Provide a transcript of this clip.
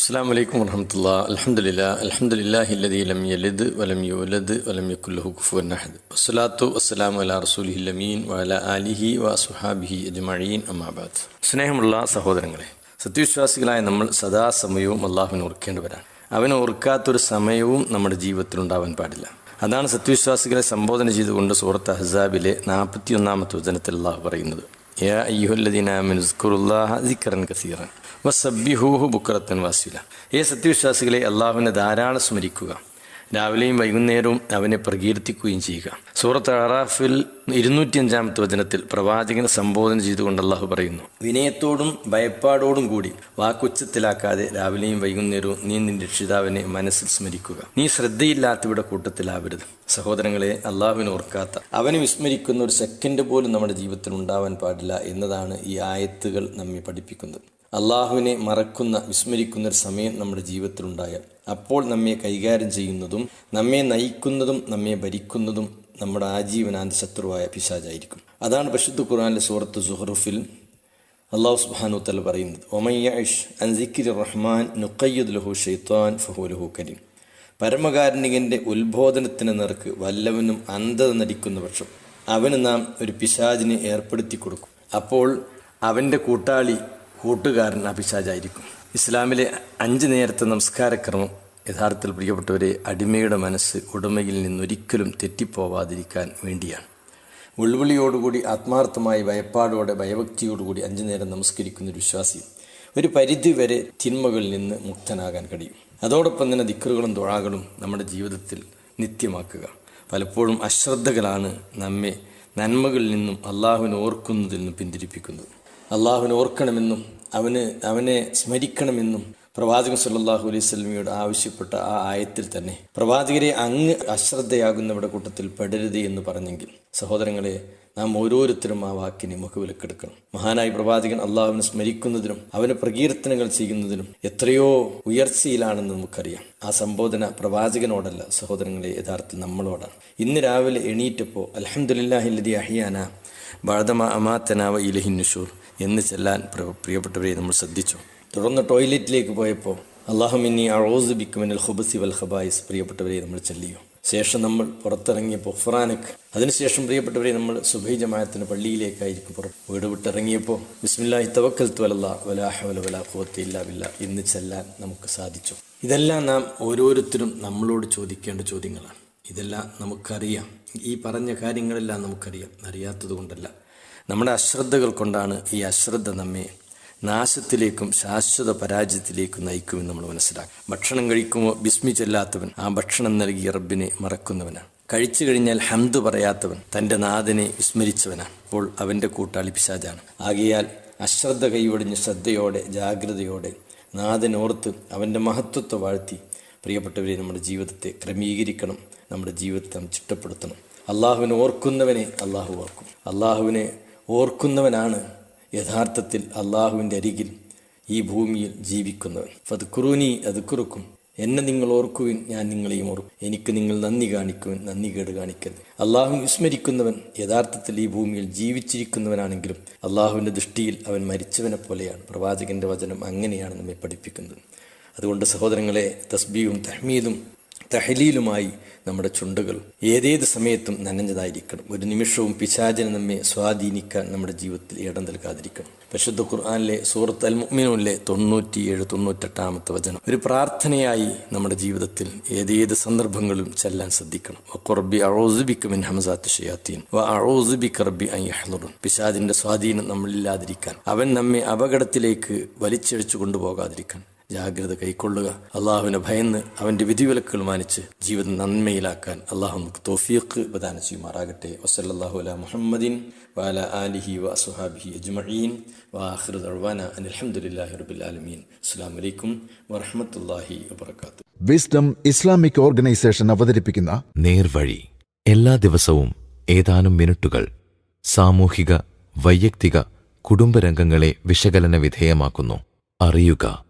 അസ്സാം വലൈക്കും വർഹമത്തുള്ള അലഹമുല്ല അലഹമുല്ലാഹി ലദീ ലം യലിദ് വലം യുലദ് വലം യക്കുല്ലഹു കുഫുവൻ അഹദ്. വസ്സലാത്തു വസ്സലാം അല റസൂലിഹി ലമീൻ വഅല ആലിഹി വ സുഹാബിഹി അജ്മഈൻ. അമ്മാബാദ് സ്നേഹമുള്ള സഹോദരങ്ങളെ സത്യവിശ്വാസികളായ നമ്മൾ സദാസമയവും അള്ളാഹുവിനെ ഓർക്കേണ്ടവരാണ്. അവനെ ഓർക്കാത്തൊരു സമയവും നമ്മുടെ ജീവിതത്തിൽ ഉണ്ടാവാൻ പാടില്ല. അതാണ് സത്യവിശ്വാസികളെ സംബോധന ചെയ്തുകൊണ്ട് സൂറത്ത് അഹ്സാബിലെ നാൽപ്പത്തിയൊന്നാമത്തെ വചനത്തിൽ അള്ളാഹു പറയുന്നത്. യാ അയ്യുഹല്ലദീന ആമനു സ്കുറുല്ലാഹ ദിക്റൻ കസീറൻ വസബ്ബിഹൂഹു ബുക്രത്തൻ വാസില. ഏ സത്യവിശ്വാസികളെ അള്ളാഹുവിനെ ധാരാളം സ്മരിക്കുക. രാവിലെയും വൈകുന്നേരവും അവനെ പ്രകീർത്തിക്കുകയും ചെയ്യുക. സൂറത്ത് അറാഫിൽ ഇരുന്നൂറ്റി അഞ്ചാമത്തെ വചനത്തിൽ പ്രവാചകനെ സംബോധന ചെയ്തുകൊണ്ട് അള്ളാഹു പറയുന്നു വിനയത്തോടും ഭയപ്പാടോടും കൂടി വാക്കുച്ചത്തിലാക്കാതെ രാവിലെയും വൈകുന്നേരവും നീ നിന്റെ രക്ഷിതാവിനെ മനസ്സിൽ സ്മരിക്കുക. നീ ശ്രദ്ധയില്ലാത്തവരുടെ കൂട്ടത്തിലാവരുത്. സഹോദരങ്ങളെ അള്ളാഹുവിനെ ഓർക്കാത്ത അവനെ വിസ്മരിക്കുന്ന ഒരു സെക്കൻഡ് പോലും നമ്മുടെ ജീവിതത്തിൽ ഉണ്ടാവാൻ പാടില്ല എന്നതാണ് ഈ ആയത്തുകൾ നമ്മെ പഠിപ്പിക്കുന്നത്. അള്ളാഹുവിനെ മറക്കുന്ന വിസ്മരിക്കുന്ന ഒരു സമയം നമ്മുടെ ജീവിതത്തിലുണ്ടായാൽ അപ്പോൾ നമ്മെ കൈകാര്യം ചെയ്യുന്നതും നമ്മെ നയിക്കുന്നതും നമ്മെ ഭരിക്കുന്നതും നമ്മുടെ ആജീവനാന്ത ശത്രുവായ പിശാചായിരിക്കും. അതാണ് പരിശുദ്ധ ഖുർആാനിലെ സുഹൃത്ത് സുഹറുഫിൽ അള്ളാഹു സുബാനു തല പറയുന്നത്. ഒമയ്യഷ് അൻസിക്കിർ റഹ്മാൻ നുക്കയ്യുദ് ലഹു ഷെയ്ത്താൻ ഫഹു ലഹു കരീം. പരമകാരുണികന്റെ ഉത്ബോധനത്തിന് നിറക്ക് വല്ലവനും അന്ധത നടിക്കുന്ന പക്ഷം അവന് നാം ഒരു പിശാജിനെ ഏർപ്പെടുത്തി കൊടുക്കും അപ്പോൾ അവന്റെ കൂട്ടാളി കൂട്ടുകാരൻ അഭിശാചായിരിക്കും ഇസ്ലാമിലെ അഞ്ച് നേരത്തെ നമസ്കാരക്രമം യഥാർത്ഥത്തിൽ പ്രിയപ്പെട്ടവരെ അടിമയുടെ മനസ്സ് ഉടമയിൽ നിന്നൊരിക്കലും തെറ്റിപ്പോവാതിരിക്കാൻ വേണ്ടിയാണ്. ഉൾവിളിയോടുകൂടി ആത്മാർത്ഥമായി ഭയപ്പാടോടെ ഭയഭക്തിയോടുകൂടി അഞ്ചു നേരം നമസ്കരിക്കുന്ന ഒരു വിശ്വാസി ഒരു പരിധി വരെ തിന്മകളിൽ നിന്ന് മുക്തനാകാൻ കഴിയും. അതോടൊപ്പം തന്നെ ദിക്കറുകളും തൊഴാകളും നമ്മുടെ ജീവിതത്തിൽ നിത്യമാക്കുക. പലപ്പോഴും അശ്രദ്ധകളാണ് നമ്മെ നന്മകളിൽ നിന്നും അള്ളാഹുവിനെ ഓർക്കുന്നതിൽ നിന്നും പിന്തിരിപ്പിക്കുന്നത്. അള്ളാഹുവിനെ ഓർക്കണമെന്നും അവന് അവനെ സ്മരിക്കണമെന്നും പ്രവാചകൻ സല്ലാഹു അലൈഹി സ്വലമിയോട് ആവശ്യപ്പെട്ട ആ ആയത്തിൽ തന്നെ പ്രവാചകരെ അങ്ങ് അശ്രദ്ധയാകുന്നവരുടെ കൂട്ടത്തിൽ പെടരുത് എന്ന് പറഞ്ഞെങ്കിൽ സഹോദരങ്ങളെ നാം ഓരോരുത്തരും ആ വാക്കിനെ മുഖവിലക്കെടുക്കണം. മഹാനായ പ്രവാചകൻ അള്ളാഹുവിനെ സ്മരിക്കുന്നതിനും അവന് പ്രകീർത്തനങ്ങൾ ചെയ്യുന്നതിനും എത്രയോ ഉയർച്ചയിലാണെന്ന് നമുക്കറിയാം. ആ സംബോധന പ്രവാചകനോടല്ല സഹോദരങ്ങളെ യഥാർത്ഥത്തിൽ നമ്മളോടാണ്. ഇന്ന് രാവിലെ എണീറ്റപ്പോൾ അലഹമുല്ലാഹില്ലതി അഹിയാന ബാദമ അമാത്തനാവ ഇലഹിൻ നുഷൂർ. എന്ന് ചെല്ലാൻ പ്രിയപ്പെട്ടവരെ നമ്മൾ ശ്രദ്ധിച്ചു. തുടർന്ന് ടോയ്ലറ്റിലേക്ക് പോയപ്പോൾ അള്ളാഹുമിനി അറോസ് അറോസുബിക്കുമെന്നൽ ഹുബസി വൽ ഹബായിസ് പ്രിയപ്പെട്ടവരെ നമ്മൾ ചെല്ലിയോ. ശേഷം നമ്മൾ പുറത്തിറങ്ങിയപ്പോൾ ഫുറാനക്ക് അതിനുശേഷം പ്രിയപ്പെട്ടവരെ നമ്മൾ സുബൈ ജമായത്തിന് പള്ളിയിലേക്കായിരിക്കും പുറം വീട് വിട്ടിറങ്ങിയപ്പോൾ ബിസ്മില്ലാഹി തവക്കൽ തുവലല്ല വലാഹവല വലാ ഇല്ലാ ബില്ല എന്ന് ചെല്ലാൻ നമുക്ക് സാധിച്ചു. ഇതെല്ലാം നാം ഓരോരുത്തരും നമ്മളോട് ചോദിക്കേണ്ട ചോദ്യങ്ങളാണ്. ഇതെല്ലാം നമുക്കറിയാം. ഈ പറഞ്ഞ കാര്യങ്ങളെല്ലാം നമുക്കറിയാം. അറിയാത്തത് കൊണ്ടല്ല. നമ്മുടെ അശ്രദ്ധകൾ കൊണ്ടാണ് ഈ അശ്രദ്ധ നമ്മെ നാശത്തിലേക്കും ശാശ്വത പരാജയത്തിലേക്കും നയിക്കുമെന്ന് നമ്മൾ മനസ്സിലാക്കും ഭക്ഷണം കഴിക്കുമ്പോൾ ബിസ്മി ചെല്ലാത്തവൻ. ആ ഭക്ഷണം നൽകിയ റബ്ബിനെ മറക്കുന്നവനാണ്. കഴിച്ചു കഴിഞ്ഞാൽ ഹംദ് പറയാത്തവൻ തന്റെ നാഥനെ വിസ്മരിച്ചവനാണ്. അപ്പോൾ അവന്റെ കൂട്ടാളി പിശാജാണ് ആകയാൽ അശ്രദ്ധ കൈവടിഞ്ഞ് ശ്രദ്ധയോടെ ജാഗ്രതയോടെ നാഥനോർത്ത് അവന്റെ മഹത്വത്തെ വാഴ്ത്തി പ്രിയപ്പെട്ടവരെ നമ്മുടെ ജീവിതത്തെ ക്രമീകരിക്കണം. നമ്മുടെ ജീവിതത്തെ നാം ചിട്ടപ്പെടുത്തണം. അള്ളാഹുവിനെ ഓർക്കുന്നവനെ അള്ളാഹു ഓർക്കും. അള്ളാഹുവിനെ ഓർക്കുന്നവനാണ് യഥാർത്ഥത്തിൽ അള്ളാഹുവിന്റെ അരികിൽ ഈ ഭൂമിയിൽ ജീവിക്കുന്നവൻ. ഫതുക്കുറൂനി അത് കുറുക്കും എന്നെ നിങ്ങൾ ഓർക്കുവിൻ ഞാൻ നിങ്ങളെയും ഓർക്കും. എനിക്ക് നിങ്ങൾ നന്ദി കാണിക്കുവിൻ നന്ദി കേട് കാണിക്കരുത്. അള്ളാഹു വിസ്മരിക്കുന്നവൻ യഥാർത്ഥത്തിൽ ഈ ഭൂമിയിൽ ജീവിച്ചിരിക്കുന്നവനാണെങ്കിലും അള്ളാഹുവിന്റെ ദൃഷ്ടിയിൽ അവൻ മരിച്ചവനെ പോലെയാണ്. പ്രവാചകന്റെ വചനം അങ്ങനെയാണ് നമ്മെ പഠിപ്പിക്കുന്നത്. അതുകൊണ്ട് സഹോദരങ്ങളെ തസ്ബീയും തഹ്മീദും തഹലീലുമായി നമ്മുടെ ചുണ്ടുകൾ ഏതേത് സമയത്തും നനഞ്ഞതായിരിക്കണം. ഒരു നിമിഷവും പിശാചന നമ്മെ സ്വാധീനിക്കാൻ നമ്മുടെ ജീവിതത്തിൽ ഇടം നൽകാതിരിക്കണം. പരിശുദ്ധ ഖുർആാനിലെ സൂറത്ത് അൽ മുഅ്മിനൂനിലെ തൊണ്ണൂറ്റിയേഴ് തൊണ്ണൂറ്റെട്ടാമത്തെ വചനം. ഒരു പ്രാർത്ഥനയായി നമ്മുടെ ജീവിതത്തിൽ ഏതേത് സന്ദർഭങ്ങളും ചെല്ലാൻ ശ്രദ്ധിക്കണം. ഷയാത്തീൻ. വ പിശാദിന്റെ സ്വാധീനം നമ്മളില്ലാതിരിക്കാൻ അവൻ നമ്മെ അപകടത്തിലേക്ക് വലിച്ചെഴിച്ചു കൊണ്ടുപോകാതിരിക്കാൻ. ജാഗ്രത കൈക്കൊള്ളുക. അള്ളാഹുവിനെ ഭയന്ന് അവന്റെ വിധിവിലക്കുകൾ മാനിച്ച് ജീവിതം നന്മയിലാക്കാൻ അള്ളാഹു നമുക്ക് തോഫീഖ് പ്രദാനം ചെയ്യുമാറാകട്ടെ. വസല്ലാഹു അല മുഹമ്മദിൻ വാല ആലിഹി അജ്മഈൻ. വാഹിർ ദർവാന അലഹമുല്ലാഹി റബുൽ ആലമീൻ. അസ്സാം വലൈക്കും വറഹമത്തല്ലാഹി വബർക്കാത്തു വിസ്ഡം ഇസ്ലാമിക് ഓർഗനൈസേഷൻ അവതരിപ്പിക്കുന്ന നേർവഴി. എല്ലാ ദിവസവും ഏതാനും മിനിറ്റുകൾ സാമൂഹിക വൈയക്തിക കുടുംബരംഗങ്ങളെ വിശകലന വിധേയമാക്കുന്നു. അറിയുക.